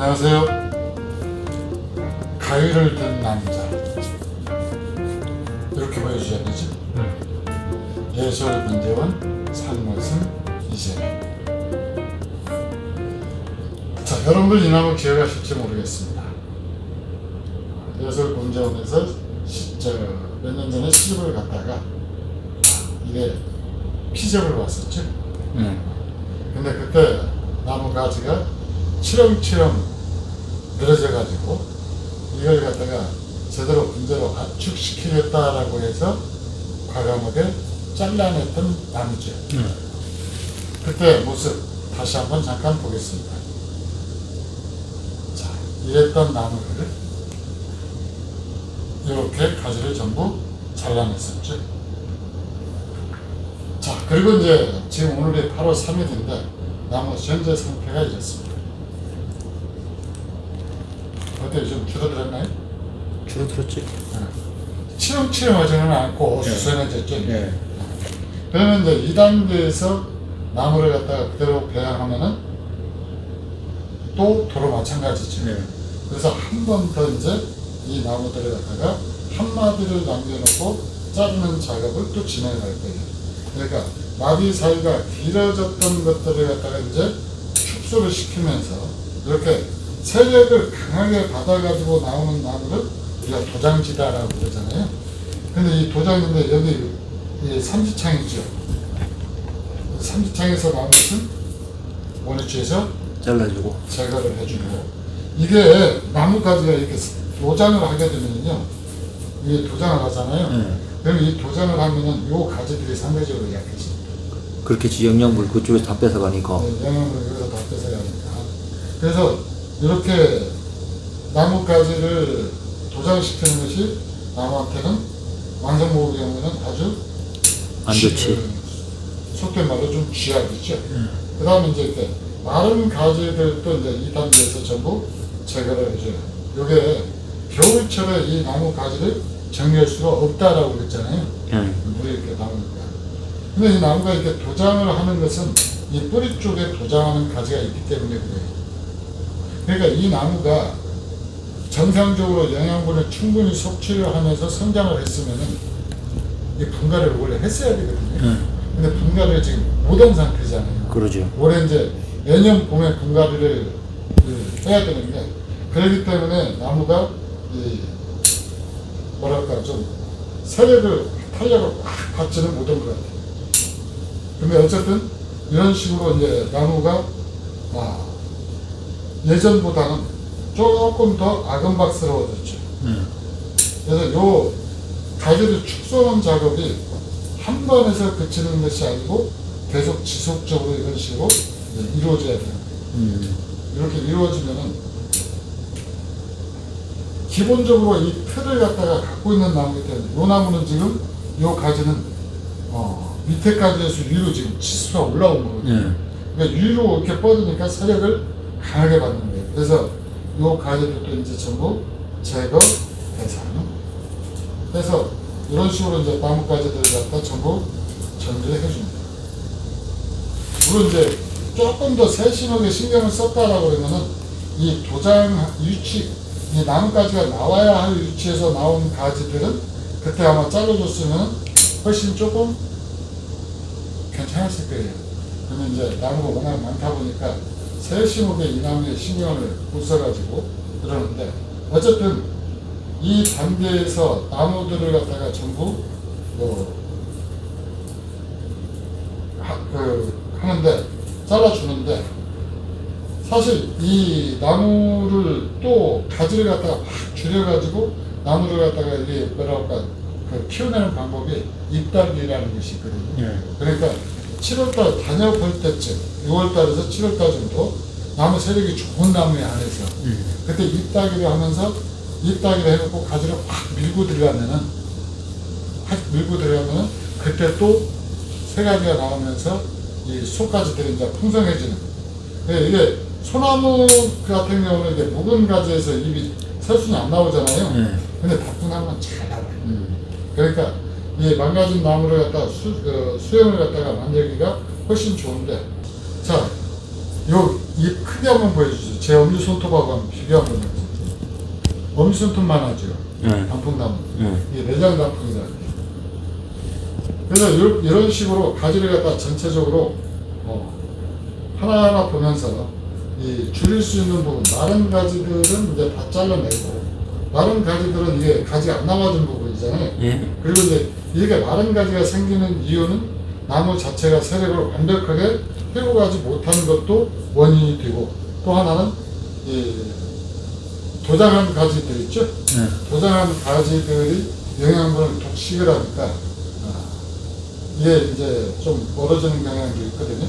안녕하세요. 가위를 든 남자. 이렇게 보여주셔야 되죠? 예술 문제원 산모승 이재명. 자, 여러분들 이 나무 기억하실지 모르겠습니다. 예술 문제원에서 몇 년 전에 시집을 갔다가 이게 피접을 왔었죠. 응. 근데 그때 나무 가지가 치렁치렁 늘어져 가지고 이걸 갖다가 제대로 문제로 압축시키겠다라고 해서 과감하게 잘라냈던 나무죠. 응. 그때 모습 다시 한번 잠깐 보겠습니다. 자, 이랬던 나무를 이렇게 가지를 전부 잘라냈었죠. 자, 그리고 이제 지금 오늘이 8월 3일인데 나무 현재 상태가 이렇습니다. 어때요? 좀 줄어들었나요? 줄어들었지? 치렁치렁하지는 않고 네. 수선해졌죠. 예. 그러면 이제 이 단계에서 나무를 갖다가 그대로 배양하면은 또 도로 마찬가지죠. 예. 그래서 한 번 더 이제 이 나무들을 갖다가 한 마디를 남겨놓고 자르는 작업을 또 진행할 거예요. 그러니까 마디 사이가 길어졌던 것들을 갖다가 이제 축소를 시키면서 이렇게 세력을 강하게 받아가지고 나오는 나무를 우리가 도장지다라고 그러잖아요. 근데 이 도장인데 여기 이 삼지창이죠. 삼지창에서 나온 것은 원위치에서 잘라주고. 제거를 해주고 이게 나무가지가 이렇게 도장을 하게 되면요 이게 도장을 하잖아요 네. 그럼 이 도장을 하면은 요 가지들이 상대적으로 약해집니다 그렇게 지 영양분 그쪽에서 다 뺏어가니까. 네, 영양을 여기서 다 뺏어가니까 그래서 이렇게 나무가지를 도장시키는 것이 나무한테는 완성목의 경우는 아주 안 쥐- 좋지. 그, 속된 말로 좀 쥐약이죠 그 다음에 이제 이렇게 마른 가지들도 이제 이 단계에서 전부 제거를 해줘요. 요게 겨울철에 이 나무 가지를 정리할 수가 없다라고 그랬잖아요. 예. 물이 이렇게 나오니까. 근데 이 나무가 이렇게 도장을 하는 것은 이 뿌리 쪽에 도장하는 가지가 있기 때문에 그래요. 그러니까 이 나무가 정상적으로 영양분을 충분히 섭취를 하면서 성장을 했으면은 이 분갈이를 원래 했어야 되거든요. 예. 근데 분갈이를 지금 못한 상태잖아요. 그러죠. 올해 이제 내년 봄에 분갈이를 그 해야 되는데 그렇기 때문에 나무가 이 뭐랄까 좀 세력을 탄력을 확 받지는 못한 것 같아요. 근데 어쨌든 이런 식으로 이제 나무가 아, 예전보다는 조금 더 아금박스러워졌죠. 예. 그래서 요 가지를 축소하는 작업이 한 번에서 그치는 것이 아니고 계속 지속적으로 이런 식으로 이제 이루어져야 돼요. 음. 이렇게 이루어지면은 기본적으로 이 틀을 갖다가 갖고 있는 나무이기 때문에 이 나무는 지금 이 가지는 어, 밑에 가지에서 위로 지금 치수가 올라온 거거든요. 예. 그러니까 위로 이렇게 뻗으니까 세력을 강하게 받는 거예요. 그래서 이 가지들도 이제 전부 제거, 대상. 그래서 이런 식으로 이제 나무 가지들을 갖다 전부 정리를 해줍니다. 물론 이제 조금 더 세심하게 신경을 썼다라고 그러면은 이 도장 위치, 이 나무 가지가 나와야 할 위치에서 나온 가지들은 그때 아마 잘라줬으면 훨씬 조금 괜찮았을 거예요. 그러면 이제 나무가 워낙 많다 보니까 세심하게 이 나무에 신경을 못 써가지고 그러는데 어쨌든 이 단계에서 나무들을 갖다가 전부 뭐 하, 그 하는데 잘라주는데 사실 이 나무를 또 가지를 갖다가 확 줄여가지고 나무를 갖다가 이게 뭐랄까 그 키워내는 방법이 잎달기라는 것이 있거든요. 예. 그러니까 7월달 단엽할 때쯤 6월달에서 7월달 정도 나무 세력이 좋은 나무에 한해서 음. 그때 잎따기를 하면서 잎따기를 해놓고 가지를 확 밀고 들어가면은 확 밀고 들어가면은 그때 또세 가지가 나오면서 이 속가지들이 이제 풍성해지는 예, 이게 소나무 같은 경우는 이게 묵은 가지에서 잎이 새순이 안 나오잖아요 예. 근데 다풍나무는 잘 나와요 음. 그러니까 이 망가진 나무를 갖다 수, 어, 수영을 갖다가 만들기가 훨씬 좋은데 자, 요이 크게 한번 보여주죠. 제 엄지 손톱하고 한번 비교 한번 해보세요. 엄지 손톱만 하죠. 네. 단풍나무. 네. 이게 내장 단풍이다. 그래서 이런, 이런 식으로 가지를 갖다 전체적으로 어, 하나하나 보면서 이 줄일 수 있는 부분, 마른 가지들은 이제 다 잘라내고 마른 가지들은 이게 가지 안 남아진 부분이잖아요. 예. 그리고 이제 이게 마른 가지가 생기는 이유는 나무 자체가 세력을 완벽하게 회복하지 못하는 것도 원인이 되고 또 하나는 이 도장한 가지들 있죠? 네. 도장한 가지들이 영양분을 독식을 하니까 아, 이게 이제 좀 멀어지는 경향도 있거든요.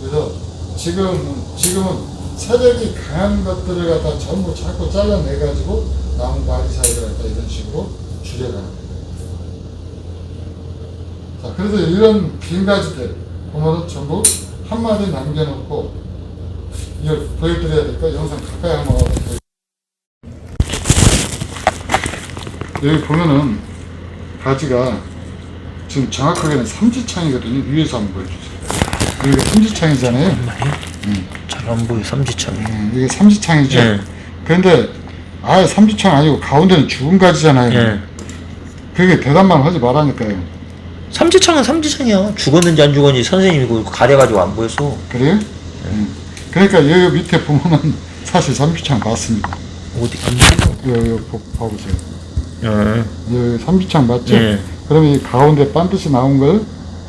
그래서 지금 지금은 세력이 강한 것들을 갖다 전부 자꾸 잘라내 가지고 나무 마리 사이를 갖다 이런 식으로 줄여가는. 자, 그래서 이런 빈 가지들 보면은 전부 한 마디 남겨놓고 이걸 보여드려야 될까? 영상 가까이 한번 여기 보면은 가지가 지금 정확하게는 삼지창이거든요. 위에서 한번 보여주세요. 여기가 삼지창이잖아요. 잘안 보여 삼지창이. 음, 이게 삼지창이죠. 예. 그런데 아예 삼지창 아니고 가운데는 죽은 가지잖아요. 예. 그게 대답만 하지 말라니까요. 삼지창은 삼지창이야. 죽었는지 안 죽었는지 선생님이고 가려가지고 안 보였어. 그래요? 음. 그러니까 여기 밑에 보면은 사실 삼지창 맞습니다. 어디 안 보여? 여기 보- 봐보세요. 예. 여기 삼지창 맞죠? 예. 그러면 이 가운데 반드시 나온 걸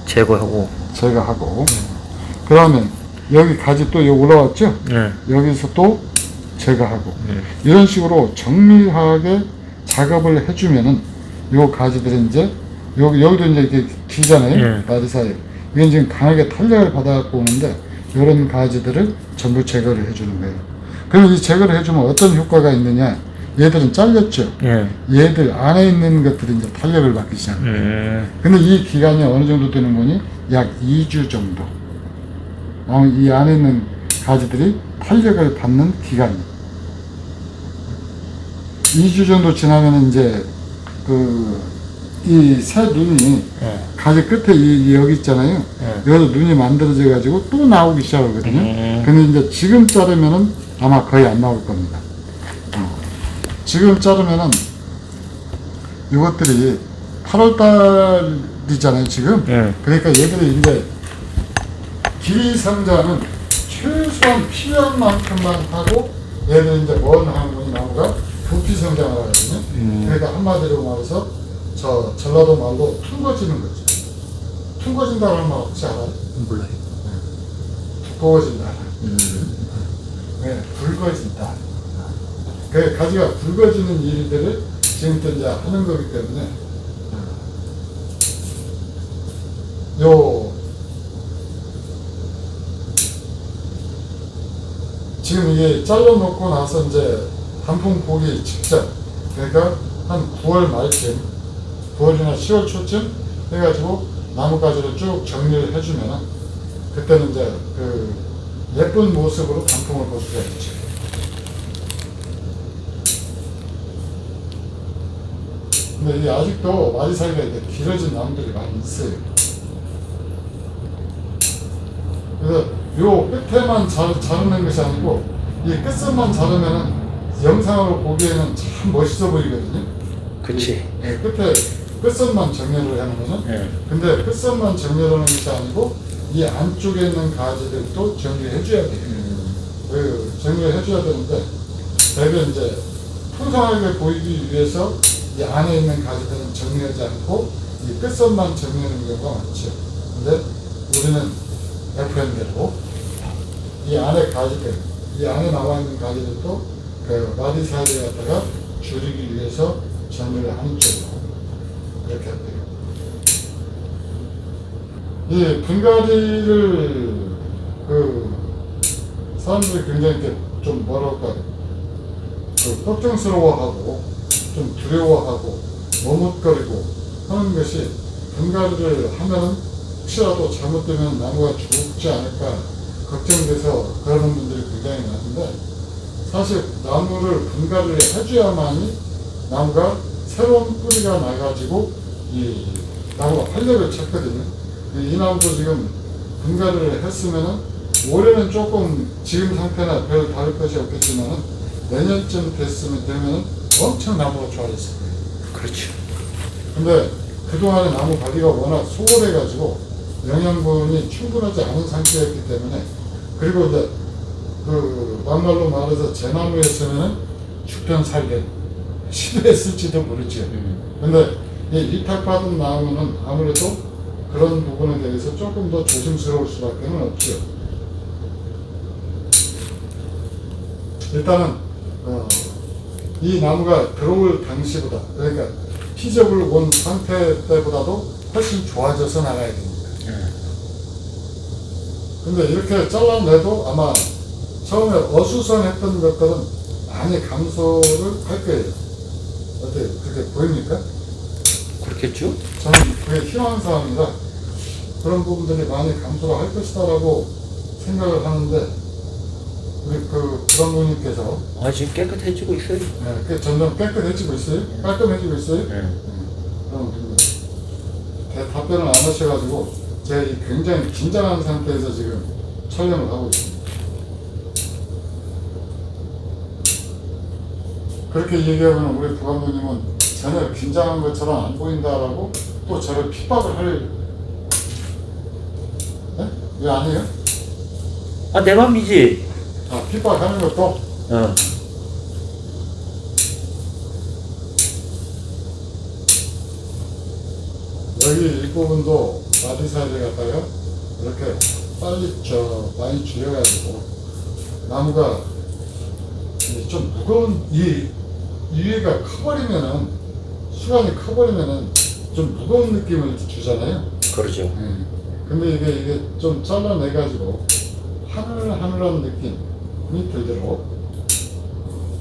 제거하고. 제거하고 그러면 여기 가지 또 여기 올라왔죠? 예. 여기서 또 제거하고 예. 이런 식으로 정밀하게 작업을 해주면은 요 가지들은 이제 여기 여기도 이제 이렇게 길잖아요 예. 마디 사이 이건 지금 강하게 탄력을 받아갖고 오는데 이런 가지들을 전부 제거를 해주는 거예요. 그럼 이 제거를 해주면 어떤 효과가 있느냐? 얘들은 잘렸죠. 예. 얘들 안에 있는 것들이 이제 탄력을 받기 시작해요. 음. 근데 이 기간이 어느 정도 되는 거니? 약 2주 정도. 어, 이 안에 있는 가지들이 탄력을 받는 기간이. 2주 정도 지나면 이제 그, 이 새 눈이 예. 가지 끝에 이, 이 여기 있잖아요. 예. 여기서 눈이 만들어져 가지고 또 나오기 시작하거든요. 음. 근데 이제 지금 자르면은 아마 거의 안 나올 겁니다. 어. 지금 자르면은 이것들이 8월 달이잖아요, 지금. 예. 그러니까 얘들이 이제 길이 성장은 최소한 필요한 만큼만 하고 얘들 이제 뭔 하는군이 나무가 부피 성장을 하거든요. 음. 그러니까 한마디로 말해서 저 전라도 말로 퉁거지는 거죠. 퉁거진다는 말 혹시 알아요? 몰라요. 두꺼워진다. 음. 네, 붉어진다. 그 가지가 붉어지는 일들을 지금부터 이제 하는 거기 때문에 요 지금 이게 잘라놓고 나서 이제 단풍 보기 직전 그러니까 한 9월 말쯤 9월이나 10월 초쯤 해가지고 나뭇가지를 쭉 정리를 해주면은 그때는 이제 그 예쁜 모습으로 단풍을 볼 수가 있죠. 근데 이 아직도 마리사이가 이렇게 길어진 나무들이 많이 있어요. 그래서 요 끝에만 자, 자르는 것이 아니고 이 끝선만 자르면은 영상으로 보기에는 참 멋있어 보이거든요. 그치. 예, 끝에 끝선만 정렬을 해놓으면 예. 근데 끝선만 정렬하는 것이 아니고 이 안쪽에 있는 가지들도 정리해줘야 돼요. 그 정리해줘야 되는데 대개 이제 풍성하게 보이기 위해서 이 안에 있는 가지들은 정리하지 않고 이 끝선만 정리하는 경우가 많죠. 근데 우리는 FM대로 이 안에 가지들, 이 안에 나와 있는 가지들도 그 마디 사이를 갖다가 줄이기 위해서 정리를 하는 쪽으로 이렇게. 이 분갈이를 그 사람들이 굉장히 이렇게 좀 뭐랄까 그 걱정스러워하고 좀 두려워하고 머뭇거리고 하는 것이 분갈이를 하면은 혹시라도 잘못되면 나무가 죽지 않을까 걱정돼서 그러는 분들이 굉장히 많은데 사실 나무를 분갈이를 해줘야만이 나무가 새로운 뿌리가 나가지고 이 나무가 활력을 찾거든요. 이 나무도 지금 분갈이를 했으면은 올해는 조금 지금 상태나 별 다를 것이 없겠지만 내년쯤 됐으면 되면 엄청 나무가 좋아졌을 거예요. 그렇죠. 근데 그동안에 나무 관리가 워낙 소홀해가지고 영양분이 충분하지 않은 상태였기 때문에 그리고 이제 그 막말로 말해서 제 나무였으면 죽던 살던 시도했을지도 모르죠. 음. 근데 이 위탁받은 나무는 아무래도 그런 부분에 대해서 조금 더 조심스러울 수밖에 없죠. 일단은 어, 이 나무가 들어올 당시보다 그러니까 피접을 온 상태 때보다도 훨씬 좋아져서 나가야 됩니다. 음. 근데 이렇게 잘라내도 아마 처음에 어수선했던 것들은 많이 감소를 할 거예요. 어때 그렇게 보입니까? 그렇겠죠? 저는 그게 희망 사항이라 그런 부분들이 많이 감소를 할 것이다라고 생각을 하는데 우리 그 부장님께서 아 지금 깨끗해지고 있어요. 네, 그 점점 깨끗해지고 있어요? 깔끔해지고 있어요? 음. 그럼 그 대- 답변을 안 하셔가지고 제가 이 굉장히 긴장한 상태에서 지금 촬영을 하고 있습니다. 그렇게 얘기하면 우리 부감독님은 전혀 긴장한 것처럼 안 보인다라고 또 저를 핍박을 할 네? 왜 아니에요? 아 내 맘이지. 아 핍박하는 것도 어. 여기 일부분도 마디사이를 갖다가 이렇게 빨리 저 많이 줄여가지고 나무가 이좀 무거운 이 위에가 커버리면은 수간이 커버리면은 좀 무거운 느낌을 주잖아요. 그러죠. 예. 근데 이게 이게 좀 잘라내가지고 하늘하늘한 느낌이 들도록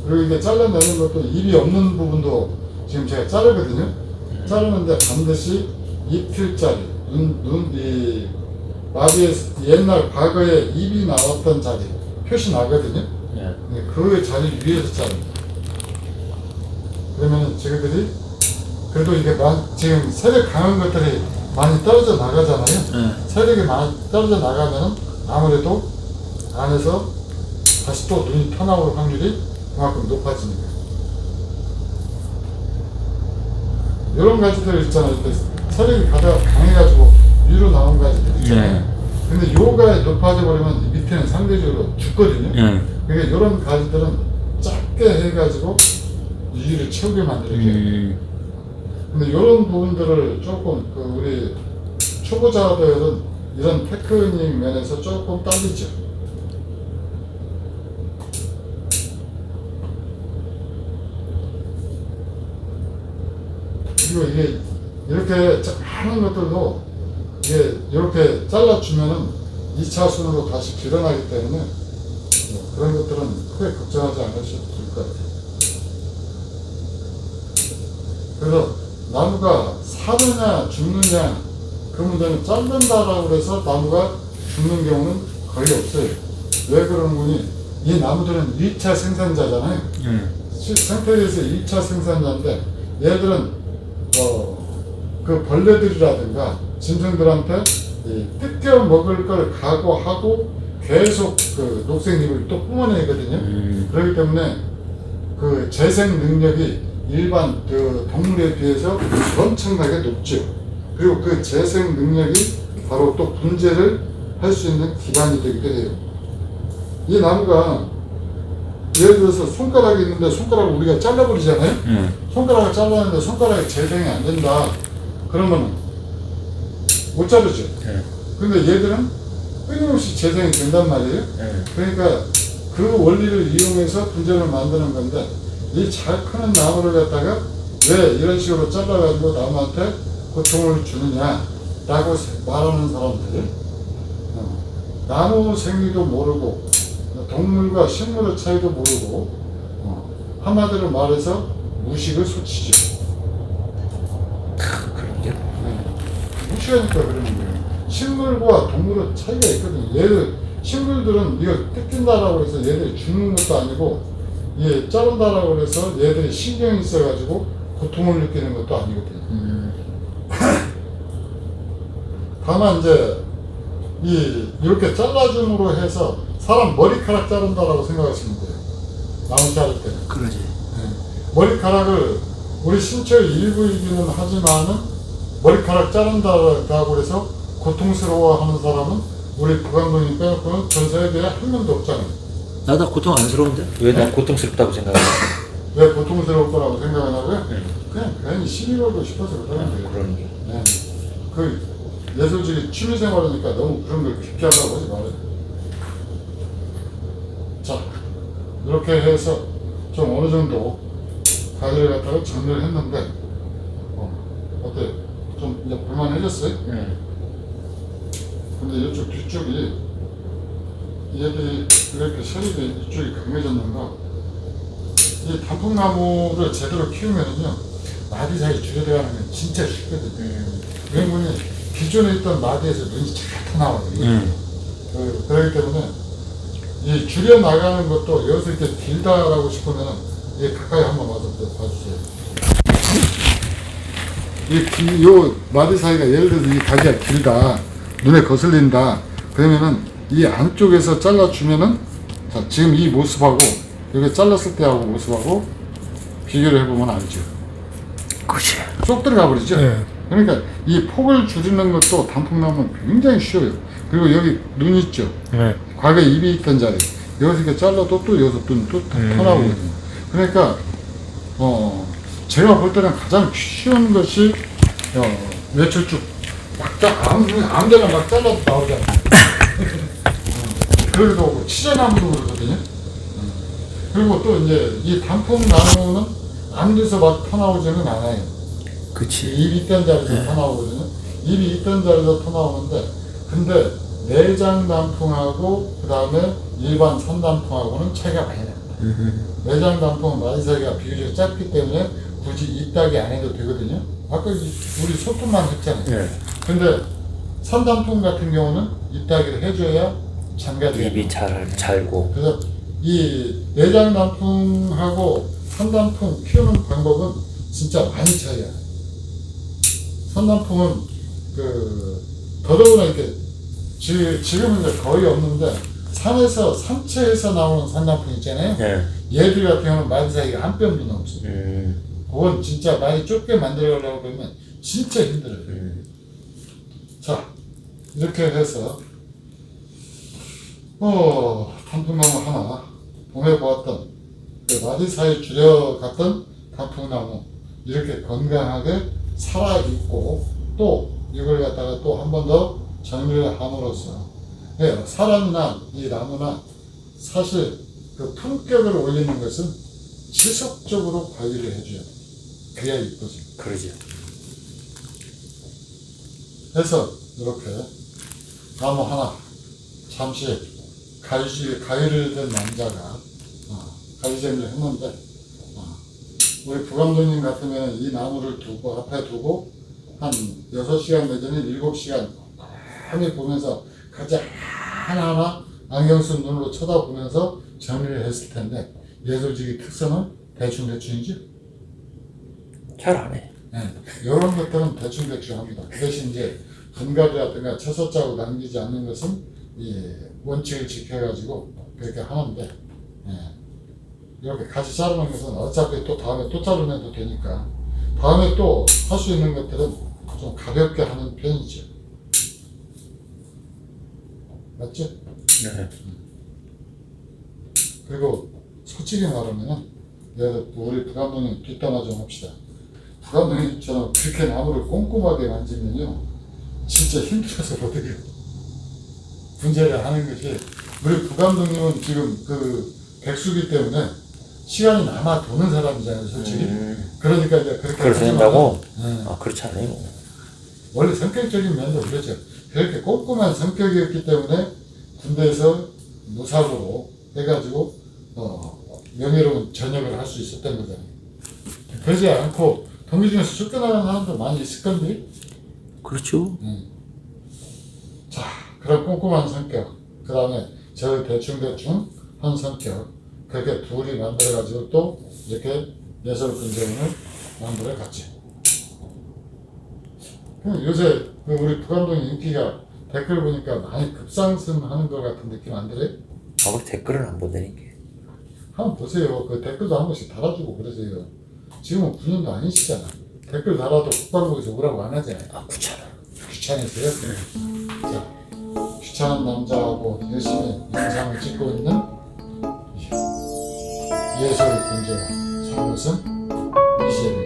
그리고 이게 잘라내는 것도 입이 없는 부분도 지금 제가 자르거든요. 자르는데 반드시 이틀짜리 눈, 눈, 이 마비에 옛날 과거에 입이 나왔던 자리 표시 나거든요. 예. 네, 그 자리 위에서 자릅니다. 그러면 저희들이 그래도 이게 만, 지금 세력 강한 것들이 많이 떨어져 나가잖아요. 예. 세력이 많이 떨어져 나가면 아무래도 안에서 다시 또 눈이 터나올 확률이 그만큼 높아집니다. 이런 가지들 있잖아요. 세력이 가다가 강해가지고 위로 나온 가지들 있잖아요. 네. 근데 요가 높아져 버리면 이 밑에는 상대적으로 죽거든요. 예. 그러니까 이런 가지들은 작게 해가지고 위를 채우게 만들게요. 음. 근데 이런 부분들을 조금 그 우리 초보자들은 이런 테크닉 면에서 조금 딸리죠. 그리고 이게 이렇게 자- 많은 것들도 이게 이렇게 잘라주면은 2차 순으로 다시 길어나기 때문에 뭐 그런 것들은 크게 걱정하지 않으셔도 될 것 같아요. 그래서 나무가 사느냐 죽느냐 그 문제는 자른다라고 해서 나무가 죽는 경우는 거의 없어요. 왜 그런 거니? 이 나무들은 2차 생산자잖아요. 예. 시- 생태계에서 2차 생산자인데 얘들은 어, 그 벌레들이라든가 짐승들한테 이 뜯겨 먹을 걸 각오하고 계속 그 녹색잎을 또 뿜어내거든요. 음. 그렇기 때문에 그 재생 능력이 일반 그 동물에 비해서 엄청나게 높죠. 그리고 그 재생 능력이 바로 또 분재를 할 수 있는 기반이 되기도 해요. 이 나무가 예를 들어서 손가락이 있는데 손가락을 우리가 잘라버리잖아요. 예. 손가락을 잘랐는데 손가락이 재생이 안 된다. 그러면 못 자르죠. 예. 근데 얘들은 끊임없이 재생이 된단 말이에요. 예. 그러니까 그 원리를 이용해서 분재를 만드는 건데 이 잘 크는 나무를 갖다가 왜 이런 식으로 잘라가지고 나무한테 고통을 주느냐라고 말하는 사람들 어, 나무 생리도 모르고 동물과 식물의 차이도 모르고 어, 한마디로 말해서 무식을 소치죠. 그런 게. 네. 무시하니까 그러는 거예요. 식물과 동물은 차이가 있거든요. 얘들, 식물들은 이걸 뜯긴다라고 해서 얘들이 죽는 것도 아니고, 예, 자른다라고 해서 얘들이 신경이 있어가지고 고통을 느끼는 것도 아니거든요. 음. 다만 이제, 이 이렇게 잘라줌으로 해서 사람 머리카락 자른다라고 생각하시면 돼요. 나무 자를 때. 그러지. 네. 머리카락을 우리 신체의 일부이기는 하지만은 머리카락 자른다고 해서 고통스러워하는 사람은 우리 부감독님 빼놓고는 전 세계에 한 명도 없잖아요. 나다 고통 안스러운데? 왜 난 고통스럽다고 생각해? 왜 고통스러울 거라고 생각하냐고요? 네. 그냥 괜히 시비 걸고 싶어서 그러는 거예요. 그러는 게. 네. 그 예술직이 취미생활이니까 너무 그런 걸 깊게 하려고 하지 말아요. 자, 이렇게 해서 좀 어느 정도 가지를 갖다가 정리를 했는데 어, 어때? 좀 이제 볼만해졌어요? 응. 근데 이쪽 뒤쪽이 얘들이 이렇게 셔리가 이쪽이 강해졌는가 이 단풍나무를 제대로 키우면은요 마디 사이 줄여들어가는 건 진짜 쉽거든요 왜냐면 기존에 있던 마디에서 눈이 잘 나와요 응. 그, 그렇기 때문에 이 줄여 나가는 것도 여기서 이렇게 길다라고 싶으면은 이 가까이 한번 와서 또 봐주세요. 이, 기- 요 마디 사이가 예를 들어서 이 가지가 길다, 눈에 거슬린다, 그러면은 이 안쪽에서 잘라주면은 자, 지금 이 모습하고 여기 잘랐을 때하고 모습하고 비교를 해보면 알죠. 그렇지. 쏙 들어가 버리죠. 네. 그러니까 이 폭을 줄이는 것도 단풍나무는 굉장히 쉬워요. 그리고 여기 눈 있죠. 네. 과거에 입이 있던 자리 여기서 이렇게 잘라도 또 여기서 눈또 음. 터나오거든요. 그러니까 어 제가 볼 때는 가장 쉬운 것이 어 외출쭉 막 자, 아무 아무 데나 막 잘라도 나오잖아요. 어, 그러기도 하고 치자나무도 그러거든요. 어. 그리고 또 이제 이 단풍 나무는 아무 데서 막 터나오지는 않아요. 그치. 입이 있던 자리에서 터나오거든요. 입이 있던 자리에서 터나오는데, 근데 내장 단풍하고 그 다음에 일반 산단풍하고는 차이가 많이 납니다. 내장 단풍은 마디사이가 비교적 짧기 때문에 굳이 입닥이 안 해도 되거든요. 아까 이- 우리 소통만 했잖아요. 네. 근데 산단풍 같은 경우는 입닥이를 해줘야 장가돼요. 입이 잘 잘고. 그래서 이 내장 단풍하고 산단풍 키우는 방법은 진짜 많이 차이야. 산단풍은 그 더더구나 이렇게 지, 지금은 이제 거의 없는데 산에서 산채에서 나오는 산단풍 있잖아요. 네. 얘들 같은 경우는 사이가 한 뼘도 넘어요. 음. 그건 진짜 많이 좁게 만들어가려고 그러면 진짜 힘들어요. 음. 자, 이렇게 해서, 어, 단풍나무 하나, 봄에 보았던, 그 마디 사이 줄여갔던 단풍나무, 이렇게 건강하게 살아있고, 또, 이걸 갖다가 또 한 번 더 정리를 함으로써, 예, 사람이나 이 나무나 사실 그 품격을 올리는 것은 지속적으로 관리를 해줘야 돼. 그래야 이쁘지. 그러지. 해서 이렇게 나무 하나 잠시 가위, 가위를 든 남자가 어, 가위쟁이를 했는데 어, 우리 부감독님 같으면 이 나무를 두고 앞에 두고 한 6시간 내지는 7시간 가만히 보면서 가지 하나하나 안경 쓴 눈으로 쳐다보면서 정리를 했을 텐데 예술직의 특성은 대충대충이죠. 잘 안 해. 네, 이런 것들은 대충대충 합니다. 그 대신 이제 분갈이라든가 채소 자국 남기지 않는 것은 이 원칙을 지켜가지고 그렇게 하는데 예, 이렇게 같이 자르는 것은 어차피 또 다음에 또 자르면 되니까 다음에 또 할 수 있는 것들은 좀 가볍게 하는 편이죠. 맞죠? 네. 그리고 솔직히 말하면은 내가 우리 부감독님 뒷담화 좀 합시다. 부감독님처럼 그렇게 나무를 꼼꼼하게 만지면요 진짜 힘들어서 못해요. 분재를 하는 것이 우리 부감독님은 지금 그 백수기 때문에 시간이 남아 도는 사람이잖아요, 솔직히. 음. 그러니까 이제 그렇게 하지만은, 된다고? 예. 아 그렇지 않아요. 원래 성격적인 면도 그렇죠. 그렇게 꼼꼼한 성격이었기 때문에 군대에서 무사고로 해가지고 어, 명예로운 전역을 할 수 있었던 거잖아요. 그러지 않고 동기 중에서 쫓겨나가는 사람도 많이 있을 건데. 그렇죠. 자, 그런 꼼꼼한 성격, 그 다음에 저 대충대충 한 성격, 그렇게 둘이 만들어가지고 또 이렇게 예술 근정을 만들어 갔지. 그럼 요새 그 우리 부감독님 인기가 댓글 보니까 많이 급상승하는 것 같은 느낌 안 들어요? 아 우리 댓글을 안 보내니까 한번 보세요. 그 댓글도 한 번씩 달아주고 그러세요. 지금은 군인도 아니시잖아. 댓글 달아도 국방부에서 오라고 안 하잖아요. 아 귀찮아 귀찮으세요? 자, 귀찮은 남자하고 열심히 영상을 찍고 있는 예술 군제와 참무승 이시엘